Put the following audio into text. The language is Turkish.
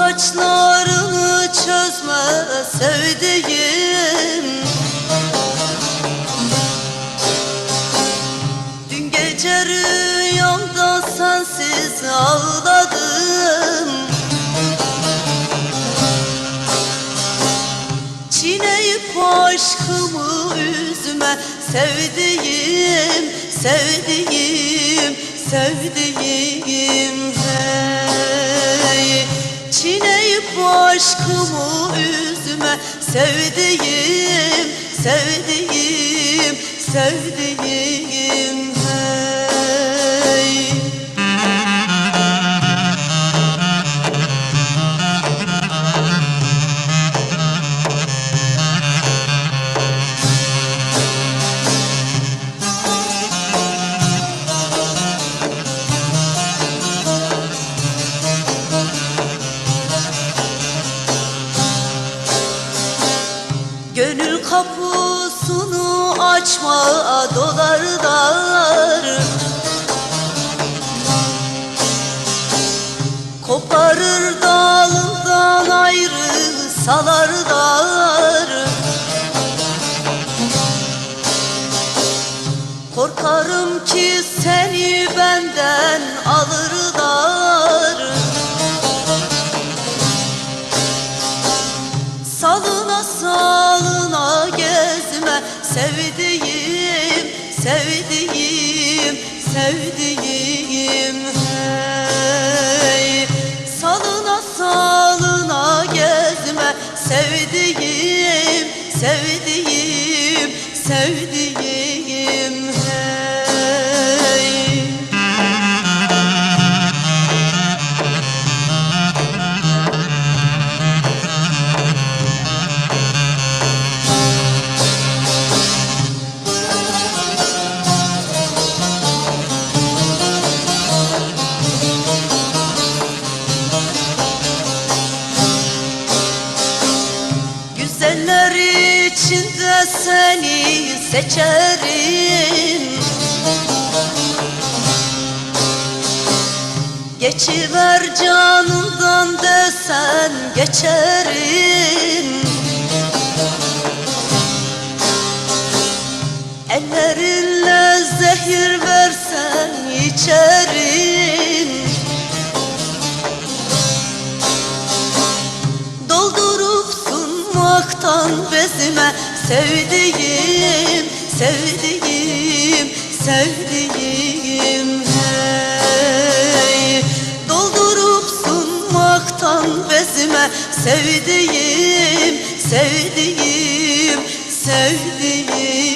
saçlarını çözme sevdiğim. Dün gece rüyamda sensiz ağladım. Çiğneyip aşkımı üzme sevdiğim, sevdiğim, sevdiğim. hey aşkımı üzme sevdiğim, sevdiğim, sevdiğim hey kapısını açma dolar dar Koparır dalından ayrı salar dar Korkarım ki seni benden sevdiğim, sevdiğim, sevdiğim hey Salına salına Güzeller içinde seni seçerim. Geçiver canımdan desen geçerim. Ellerinle zehir versen içerim sunmaktan bezime Sevdiğim, sevdiğim, sevdiğim. Hey Doldurup sunmaktan bezime Sevdiğim, sevdiğim, sevdiğim